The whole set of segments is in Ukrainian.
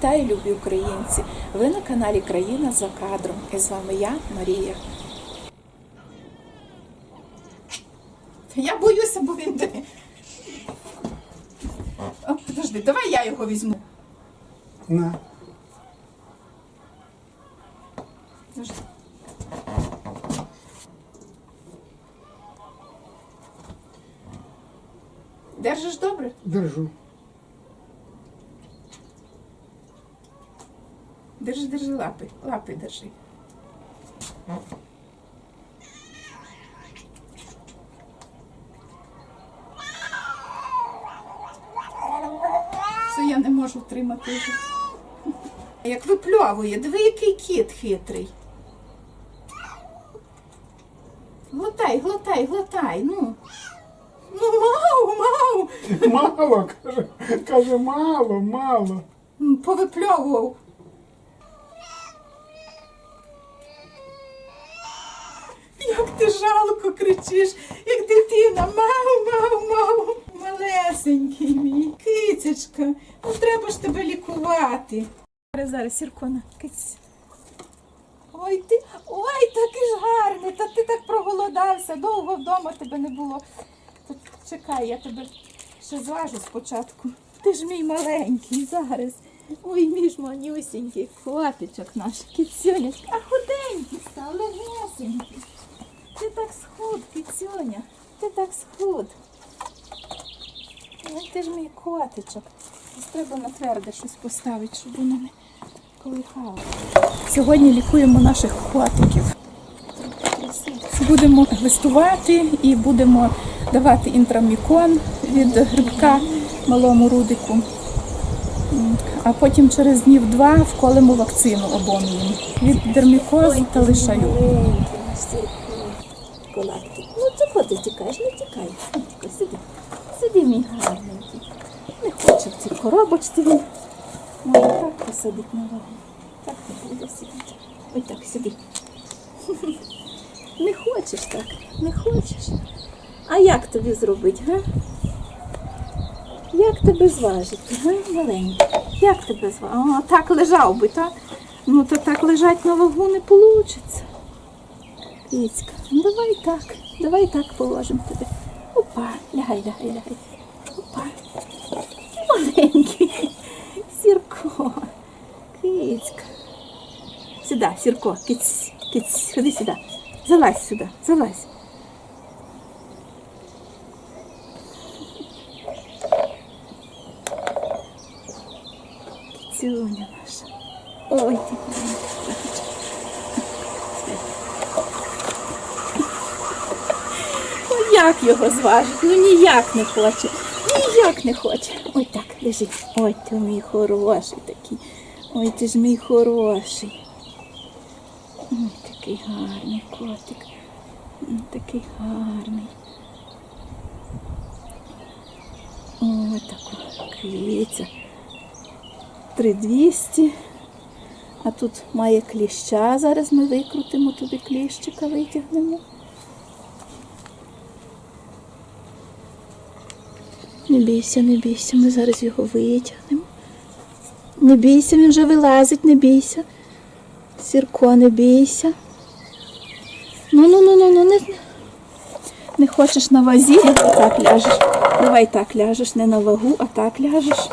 Вітаю, любі українці! Ви на каналі Країна за кадром. І з вами я, Марія. Я боюся, бо він. О, подожди, давай я його візьму. На. Подожди. Держиш добре? Держу. Держи, держи лапи. Лапи держи. Це я не можу втримати вже. Як випльовує, диви, який кіт хитрий. Глотай, глотай, глотай, ну. Ну, мау, мау. Мало, каже, каже, мало, мало. Повипльовував. Як ти жалко кричиш, як дитина. Мау, мау, мау. Малесенький мій, кицечка. Ну треба ж тебе лікувати. Зараз, зараз, Сіркона, киць. Ой, ти, ой, такий ж гарний, та ти так проголодався, довго вдома тебе не було. Та чекай, я тебе ще зважу спочатку. Ти ж мій маленький зараз. Ой, мій ж манюсінький хлопчик наш, кіцюнячка. А худенький став, легесенький. Ти так схуд, кіцюня, ти так схуд. Ой, ти ж мій котичок. Треба на тверде щось поставити, щоб воно не колихало. Сьогодні лікуємо наших котиків. Будемо листувати і будемо давати інтрамікон від грибка малому рудику. А потім через днів два вколимо вакцину обом від дермікозу та лишаю. Колатки. Ну чого ти тікаєш? Не тікай. Тікай, сиди. Сиди, мій гарненький. Не хоче в цій коробочці він. Може так посадить на вагу. Так не буде сидіти. Ой так, сиди. Не хочеш так, не хочеш. А як тобі зробити, га? Як тебе зважити, га, маленький? Як тебе зважити? О, так лежав би, так? Ну то так лежать на вагу не вийде. Кицька, ну давай так, давай так положимо тебе. Опа, лягай, лягай, лягай. Опа. Маленький. Сірко. Кицька. Сюди, Сірко, киць, киць, ходи сюди. Залазь сюди, залазь. Кицюня наша. Ой, ти маленька. Ну як його зважити? Ну ніяк не хоче. Ніяк не хоче. Ой так, лежить. Ой, ти мій хороший такий. Ой, ти ж мій хороший. Ой, такий гарний котик. Ой, Такий гарний. Ой, така квіця. 3200. А тут має кліща. Зараз ми викрутимо тобі кліщика, витягнемо. Не бійся, не бійся, ми зараз його витягнемо. Не бійся, він вже вилазить, не бійся. Сірко, не бійся. Ну, ну, ну, ну, ну, не, не хочеш на вазі, так ляжеш. Давай так ляжеш, не на вагу, а так ляжеш.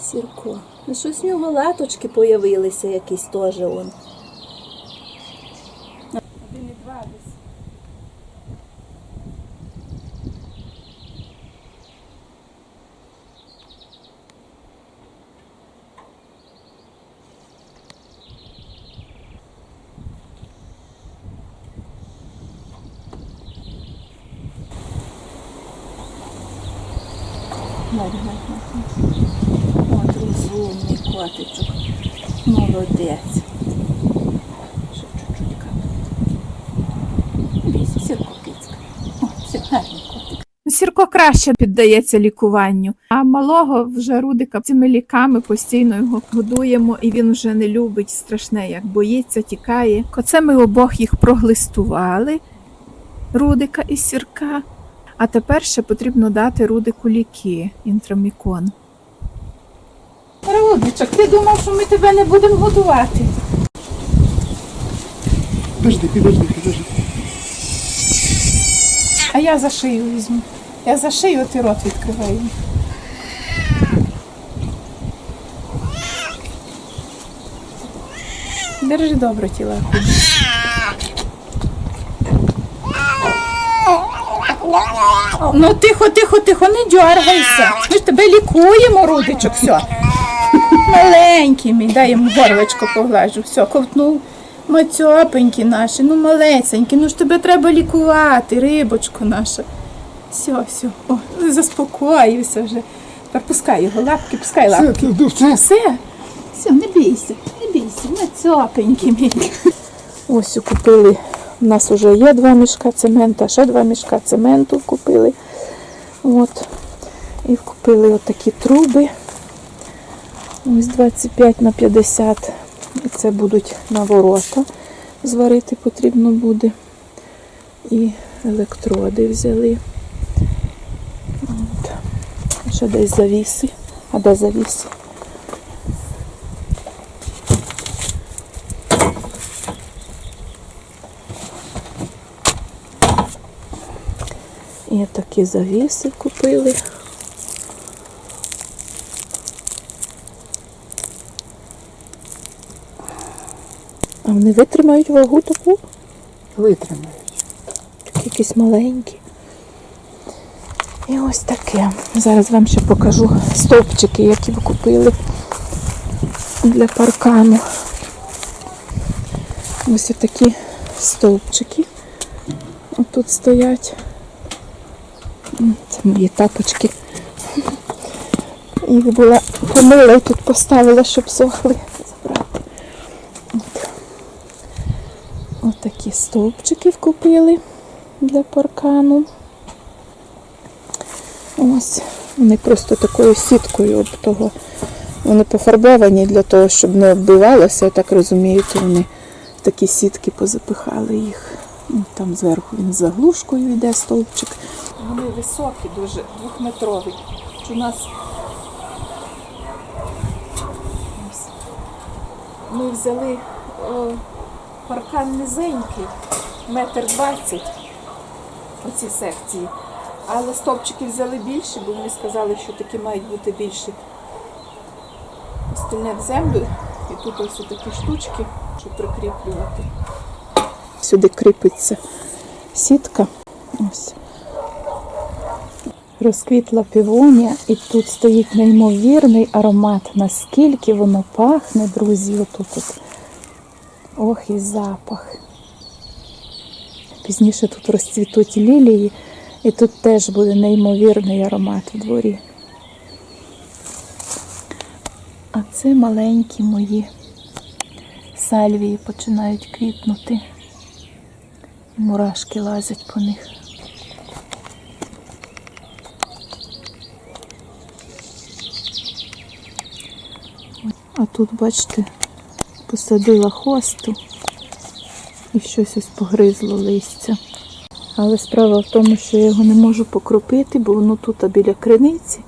Сірко. Ну щось в нього латочки появилися якісь теж он. Один і два десь. Гай, гай. От розумний котичок. Молодець. Ще чуть-чуть капає. Бійся, сірко кицька. Сірко краще піддається лікуванню, а малого вже рудика цими ліками постійно його годуємо, і він вже не любить страшне, як боїться, тікає. Оце ми обох їх проглистували, рудика і сірка. А тепер ще потрібно дати рудику ліки, інтрамікон. Рудничок, ти думав, що ми тебе не будемо годувати. Подожди, подожди, подожди. А я за шию візьму. Я за шию, ти рот відкриваю. Держи добре тіла. Ну тихо, тихо, тихо, не дергайся. Ми ж тебе лікуємо, рудичок, все. Маленький мій, дай йому горлечко поглажу. Все, ковтнув. Мацьопенькі наші, ну малесенькі, ну ж тебе треба лікувати, рибочко наша. Все, все, о, заспокоївся вже. Тепер пускай його лапки, пускай лапки. це. Все, все, не бійся, не бійся, мацьопенький мій. Ось купили. У нас вже є два мішка цемента, ще два мішка цементу купили. От. І купили отакі труби. Ось 25 на 50. І це будуть на ворота. Зварити потрібно буде. І електроди взяли. От. Ще десь завіси. А де завіси? І такі завіси купили. А вони витримають вагу таку? Витримають. Такі якісь маленькі. І ось таке. Зараз вам ще покажу стовпчики, які ви купили для паркану. Ось такі стовпчики. Отут стоять. Це мої тапочки. Їх була помила і тут поставила, щоб сохли. Забрати. От. Ось такі стовпчики купили для паркану. Ось. Вони просто такою сіткою об того. Вони пофарбовані для того, щоб не оббивалося, я так розумію, то вони в такі сітки позапихали їх. Там зверху він з заглушкою йде стовпчик. Вони високі, дуже двохметрові. У нас ми взяли о, паркан низенький, метр двадцять оці секції. Але стовпчики взяли більше, бо вони сказали, що такі мають бути більші. Остальне в землю. І тут ось такі штучки, щоб прикріплювати. Сюди кріпиться сітка. Ось. Розквітла півонія, і тут стоїть неймовірний аромат. Наскільки воно пахне, друзі, отут. От. Ох, і запах. Пізніше тут розцвітуть лілії, і тут теж буде неймовірний аромат у дворі. А це маленькі мої сальвії починають квітнути. Мурашки лазять по них. А тут, бачите, посадила хосту і щось ось погризло листя. Але справа в тому, що я його не можу покропити, бо воно тут а біля криниці.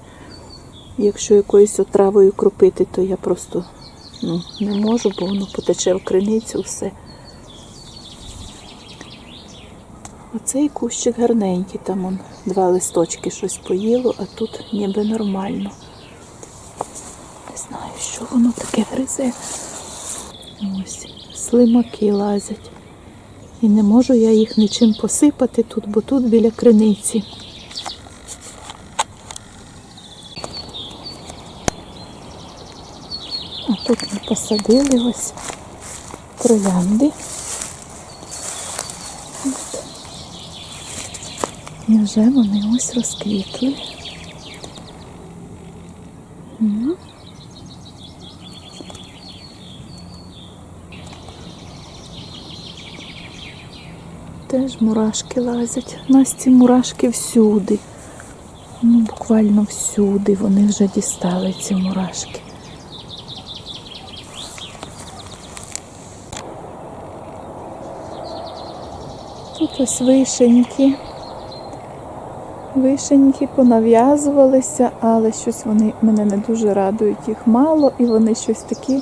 Якщо якоюсь отравою кропити, то я просто ну, не можу, бо воно потече в криницю все. Оцей кущик гарненький, там он два листочки щось поїло, а тут ніби нормально. Не знаю, що воно таке гризе. Ось, слимаки лазять. І не можу я їх нічим посипати тут, бо тут біля криниці. А тут ми посадили ось троянди. От. І вже вони ось розквітли. Теж мурашки лазять. У нас ці мурашки всюди. Ну, буквально всюди. Вони вже дістали ці мурашки. Тут ось вишеньки. Вишеньки понав'язувалися, але щось вони мене не дуже радують. Їх мало і вони щось такі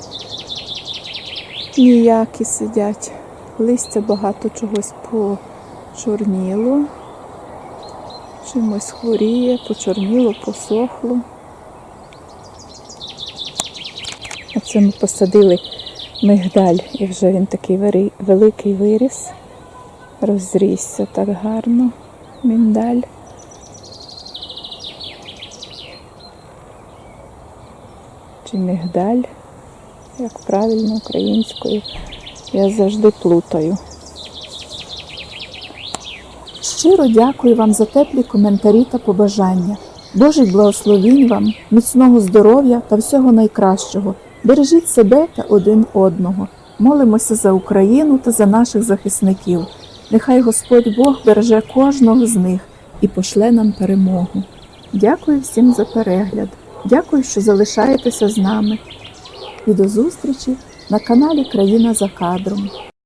ніякі сидять. Листя багато чогось почорніло, чимось хворіє, почорніло, посохло. Оце ми посадили мигдаль, і вже він такий великий виріс, розрісся так гарно, міндаль. Чи мигдаль, як правильно українською, я завжди плутаю. Щиро дякую вам за теплі коментарі та побажання. Божих благословінь вам, міцного здоров'я та всього найкращого. Бережіть себе та один одного. Молимося за Україну та за наших захисників. Нехай Господь Бог береже кожного з них і пошле нам перемогу. Дякую всім за перегляд. Дякую, що залишаєтеся з нами. І до зустрічі на каналі Країна за кадром.